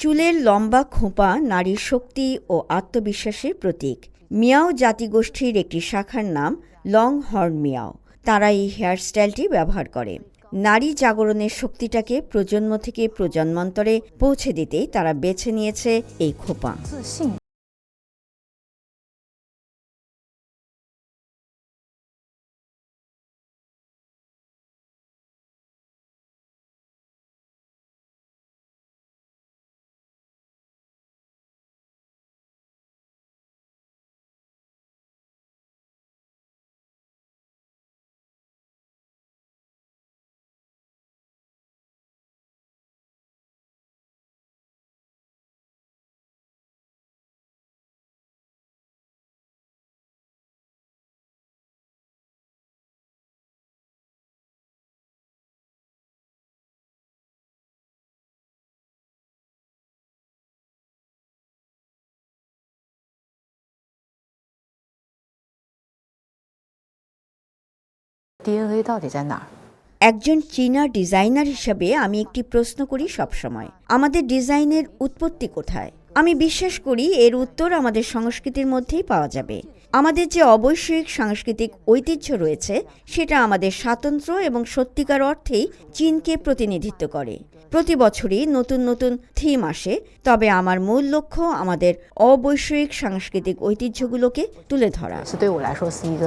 চুলের লম্বা খোঁপা নারীর শক্তি ও আত্মবিশ্বাসের প্রতীক। মিয়াও জাতিগোষ্ঠীর একটি শাখার নাম লং হর্ন মিয়াও। তারা এই হেয়ারস্টাইলটি ব্যবহার করে। নারী জাগরণের শক্তিটাকে প্রজন্ম থেকে প্রজন্মান্তরে পৌঁছে দিতেই তারা বেছে নিয়েছে এই খোপা। DNA 到底在哪儿？ একজন চীনা ডিজাইনার হিসাবে আমি একটি প্রশ্ন করি সবসময় আমাদের ডিজাইনের উৎপত্তি কোথায় আমি বিশ্বাস করি এর উত্তর আমাদের সংস্কৃতির মধ্যেই পাওয়া যাবে আমাদের যে অবৈষয়িক সাংস্কৃতিক ঐতিহ্য রয়েছে সেটা আমাদের স্বাতন্ত্র্য এবং সত্যিকার অর্থেই চীনকে প্রতিনিধিত্ব করে প্রতি বছরই নতুন নতুন থিম আসে তবে আমার মূল লক্ষ্য আমাদের অবৈষয়িক সাংস্কৃতিক ঐতিহ্যগুলোকে তুলে ধরা 是对我来说是一个